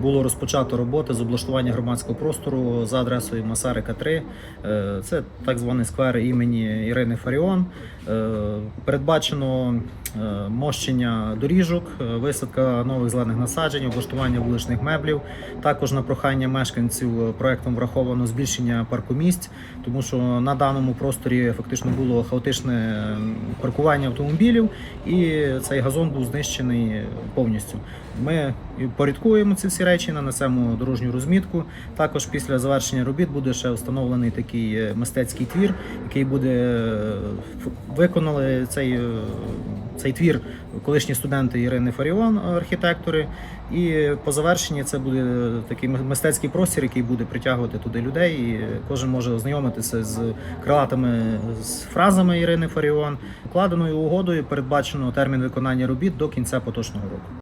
Було розпочато роботи з облаштування громадського простору за адресою Масарика 3. Е, Це так званий сквер імені Ірини Фаріон. Е, Передбачено мощення доріжок, е, висадка нових зелених насаджень, облаштування вуличних меблів. Також на прохання мешканців е, проектом враховано збільшення паркомісць, тому що на даному просторі фактично було хаотичне е, паркування автомобілів, і цей газон був знищений повністю. Ми порядкуємо ці всі речі, нанесемо дорожню розмітку. Також після завершення робіт буде ще встановлений такий е, мистецький твір, який буде е, виконали цей, е, цей твір колишні студенти Ірини Фаріон, архітектори. І по завершенні це буде такий мистецький простір, який буде притягувати туди людей. І кожен може ознайомитися з крилатими з фразами Ірини Фаріон. Укладеною угодою передбачено термін виконання робіт до кінця поточного року.